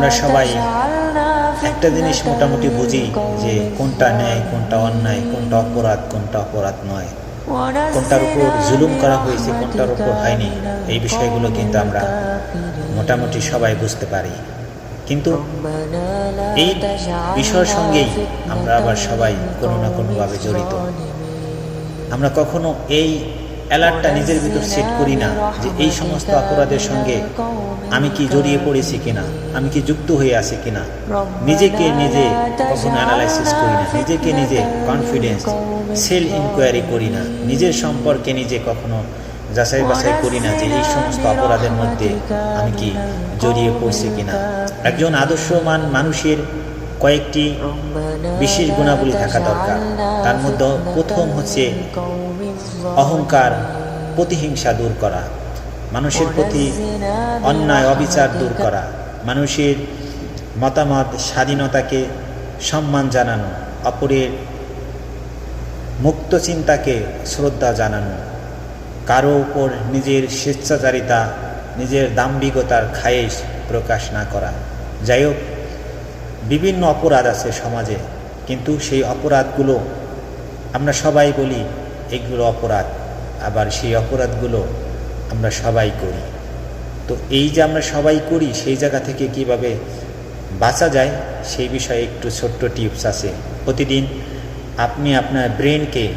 আমরা সবাই একটা জিনিস মোটামুটি বুঝি যে কোনটা ন্যায়, কোনটা অন্যায়, কোনটা অপরাধ কোনটা অপরাধ নয়। কোনটার উপর জুলুম করা হয়েছে, কোনটার উপর হয়নি, এই বিষয়গুলো কিন্তু আমরা মোটামুটি সবাই বুঝতে পারি। কিন্তু এই বিষয়ের সঙ্গেই আমরা আবার সবাই কোনো না কোনোভাবে জড়িত। আমরা কখনো এই অ্যালার্টটা নিজের ভিতর সেট করি না যে এই সমস্ত অপরাধের সঙ্গে আমি কি জড়িয়ে পড়েছি কিনা, আমি কি যুক্ত হয়ে আছি কিনা। নিজেকে নিজে কখনো অ্যানালাইসিস করি না, নিজেকে নিজে কনফিডেন্স সেল ইনকোয়ারি করি না। নিজের সম্পর্কে নিজে কখনো যাচাই বাছাই করি না যে এই সমস্ত অপরাধের মধ্যে আমি কি জড়িয়ে পড়ছি কিনা। একজন আদর্শমান মানুষের কয়েকটি বিশেষ গুণাবলী থাকা দরকার। তার মধ্যে প্রথম হচ্ছে অহংকার, প্রতিহিংসা দূর করা, মানুষের প্রতি অন্যায়, অবিচার দূর করা, মানুষের মতামত, স্বাধীনতাকে সম্মান জানানো, অপরের মুক্ত চিন্তাকে শ্রদ্ধা জানানো, কারও উপর নিজের স্বেচ্ছাচারিতা, নিজের দাম্ভিকতার খায়েশ প্রকাশ না করা। যাই হোক বিভিন্ন অপরাধ আছে সমাজে, কিন্তু সেই অপরাধগুলো আমরা সবাই বলি, এগুলো অপরাধ। আবার সেই অপরাধগুলো আমরা সবাই করি। তো এই যে আমরা সবাই করি, সেই জায়গা থেকে কীভাবে বাঁচা যায়, সেই বিষয়ে একটু ছোট্ট টিপস আছে। প্রতিদিন আপনি আপনার ব্রেনকে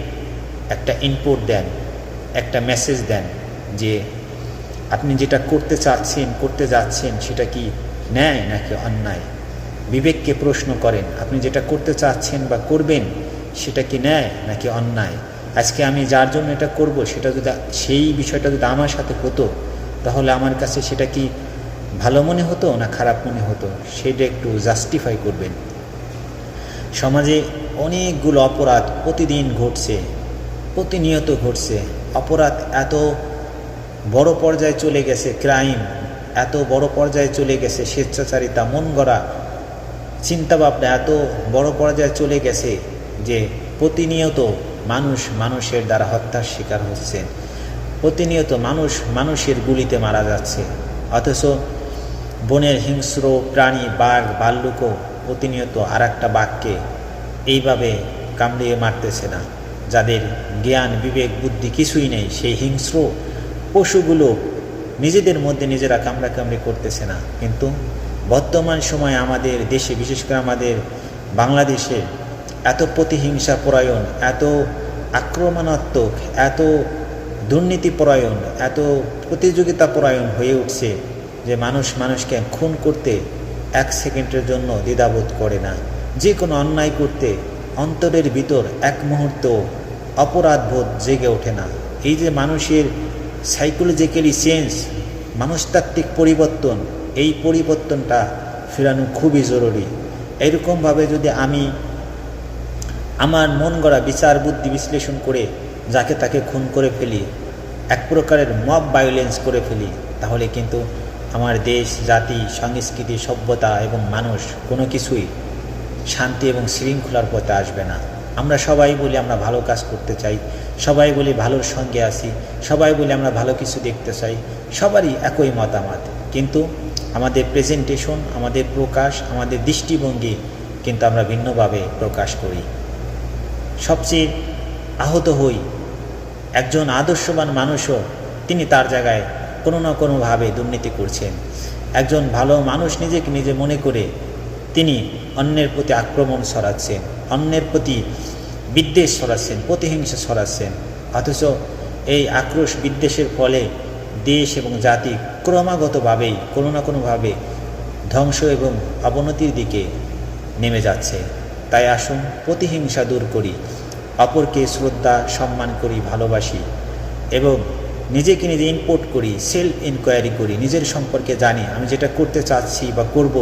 একটা ইনপুট দেন, একটা মেসেজ দেন যে, আপনি যেটা করতে চাচ্ছেন, করতে যাচ্ছেন, সেটা কি ন্যায় নাকি অন্যায়? বিবেককে প্রশ্ন করেন, আপনি যেটা করতে চাচ্ছেন বা করবেন, সেটা কি ন্যায় নাকি অন্যায়? আজকে আমি যার জন্য এটা করব, সেটা যদি সেই বিষয়টা যদি আমার সাথে হতো, তাহলে আমার কাছে সেটা কি ভালো মনে হতো না খারাপ মনে হতো? সেটা একটু জাস্টিফাই করবেন। সমাজে অনেকগুলো অপরাধ প্রতিদিন ঘটছে, প্রতিনিয়ত ঘটছে। অপরাধ এত বড় পর্যায়ে চলে গেছে ক্রাইম এত বড় পর্যায়ে চলে গেছে, স্বেচ্ছাচারিতা, মন গড়া চিন্তাভাবনা এত বড় পর্যায়ে চলে গেছে যে প্রতিনিয়ত মানুষ মানুষের দ্বারা হত্যার শিকার হচ্ছে। প্রতিনিয়ত মানুষ মানুষের গুলিতে মারা যাচ্ছে। অথচ বনের হিংস্র প্রাণী, বাঘ বাল্লুকও প্রতিনিয়ত আর একটা বাঘকে এইভাবে কামড়িয়ে মারতেছে না। যাদের জ্ঞান, বিবেক, বুদ্ধি কিছুই নেই, সেই হিংস্র পশুগুলো নিজেদের মধ্যে নিজেরা কামড়া কামড়ি করতেছে না। কিন্তু বর্তমান সময়ে আমাদের দেশে, বিশেষ করে আমাদের বাংলাদেশে এত প্রতিহিংসা পরায়ণ, এত আক্রমণাত্মক, এত দুর্নীতি পরায়ণ, এত প্রতিযোগিতা পরায়ণ হয়ে উঠছে যে মানুষ মানুষকে খুন করতে এক সেকেন্ডের জন্য দ্বিধাবোধ করে না। যে কোনো অন্যায় করতে অন্তরের ভিতর এক মুহূর্ত অপরাধবোধ জেগে ওঠে না। এই যে মানুষের সাইকোলজিক্যালি চেঞ্জ মানুষতাত্ত্বিক পরিবর্তন এই পরিবর্তনটা ফেরানো খুবই জরুরি। এরকমভাবে যদি আমি আমার মন গড়া বিচার বুদ্ধি বিশ্লেষণ করে যাকে তাকে খুন করে ফেলি, এক প্রকারের মব ভায়োলেন্স করে ফেলি, তাহলে কিন্তু আমার দেশ, জাতি, সংস্কৃতি, সভ্যতা এবং মানুষ কোনো কিছুই শান্তি এবং শৃঙ্খলার পথে আসবে না। আমরা সবাই বলি আমরা ভালো কাজ করতে চাই, সবাই বলি ভালোর সঙ্গে আছি, সবাই বলি আমরা ভালো কিছু দেখতে চাই, সবারই একই মতামত। কিন্তু আমাদের প্রেজেন্টেশন আমাদের প্রকাশ, আমাদের দৃষ্টিভঙ্গি কিন্তু আমরা ভিন্নভাবে প্রকাশ করি। সবচেয়ে আহত হই একজন আদর্শবান মানুষও, তিনি তার জায়গায় কোনো না কোনোভাবে দুর্নীতি করছেন। একজন ভালো মানুষ নিজেকে নিজে মনে করে তিনি অন্যের প্রতি আক্রমণ ছড়াচ্ছেন, অন্যের প্রতি বিদ্বেষ ছড়াচ্ছেন, প্রতিহিংসা ছড়াচ্ছেন। অথচ এই আক্রোশ বিদ্বেষের ফলে দেশ এবং জাতি ক্রমাগতভাবেই কোনো না কোনোভাবে ধ্বংস এবং অবনতির দিকে নেমে যাচ্ছে। তাই আসুন প্রতিহিংসা দূর করি, অপরকে শ্রদ্ধা, সম্মান করি, ভালোবাসি এবং নিজেকে নিজে ইনপোর্ট করি সেলফ ইনকোয়ারি করি, নিজের সম্পর্কে জানি আমি যেটা করতে চাচ্ছি বা করব,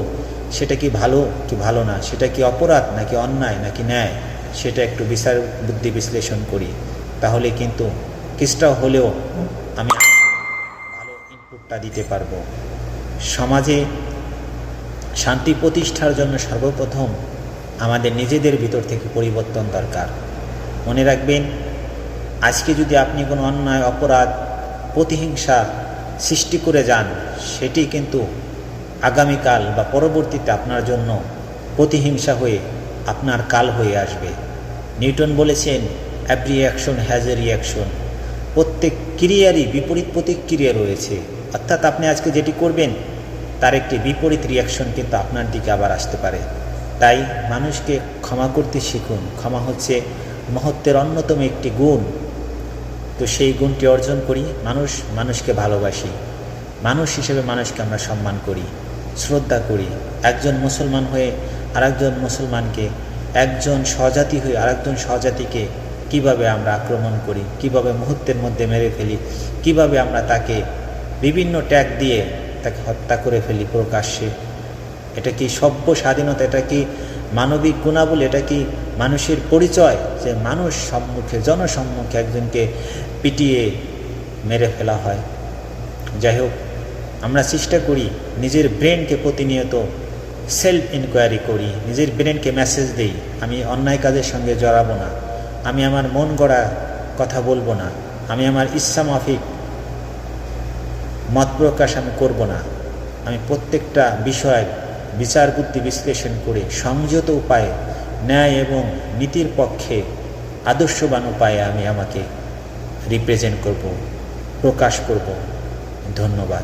সেটা কি ভালো কি ভালো না, সেটা কি অপরাধ নাকি অন্যায় নাকি ন্যায়, সেটা একটু বিচার বুদ্ধি বিশ্লেষণ করি। তাহলে কিন্তু কিছুটা হলেও আমি ইনপুটটা দিতে পারব। সমাজে শান্তি প্রতিষ্ঠার জন্য সর্বপ্রথম আমাদের নিজেদের ভিতর থেকে পরিবর্তন দরকার। মনে রাখবেন, আজকে যদি আপনি কোনো অন্যায়, অপরাধ, প্রতিহিংসা সৃষ্টি করে যান, সেটি কিন্তু আগামীকাল বা পরবর্তীতে আপনার জন্য প্রতিহিংসা হয়ে আপনার কাল হয়ে আসবে। নিউটন বলেছেন every action has a reaction প্রত্যেক ক্রিয়ারই বিপরীত প্রতিক্রিয়া রয়েছে। অর্থাৎ আপনি আজকে যেটি করবেন, তার একটি বিপরীত রিয়াকশন কিন্তু আপনার দিকে আবার আসতে পারে। তাই মানুষকে ক্ষমা করতে শিখুন। ক্ষমা হচ্ছে মহত্বের অন্যতম একটি গুণ। তো সেই গুণটি অর্জন করি, মানুষ মানুষকে ভালোবাসি। মানুষ হিসেবে মানুষকে আমরা সম্মান করি, শ্রদ্ধা করি। একজন মুসলমান হয়ে আরেকজন মুসলমানকে, একজন স্বজাতি হয়ে আরেকজন স্বজাতিকে কীভাবে আমরা আক্রমণ করি, কীভাবে মুহূর্তের মধ্যে মেরে ফেলি, কীভাবে আমরা তাকে বিভিন্ন ট্যাগ দিয়ে তাকে হত্যা করে ফেলি প্রকাশ্যে। এটা কি সভ্য স্বাধীনতা? এটা কি মানবিক গুণাবলী? এটা কি মানুষের পরিচয়? যে মানুষ সম্মুখে, জনসম্মুখে একজনকে পিটিয়ে মেরে ফেলা হয়। যাই হোক, আমরা চেষ্টা করি নিজের ব্রেনকে প্রতিনিয়ত সেলফ ইনকোয়ারি করি, নিজের ব্রেনকে মেসেজ দেই, আমি অন্যায় কাজের সঙ্গে জড়াবো না, আমি আমার মন গড়া কথা বলব না, আমি আমার ইচ্ছা মাফিক মত প্রকাশ আমি করব না। আমি প্রত্যেকটা বিষয়ের বিচার বুদ্ধি বিশ্লেষণ করে সংযত উপায়ে, ন্যায় এবং নীতির পক্ষে আদর্শবান উপায়ে আমি আমাকে রিপ্রেজেন্ট করব, প্রকাশ করব। ধন্যবাদ।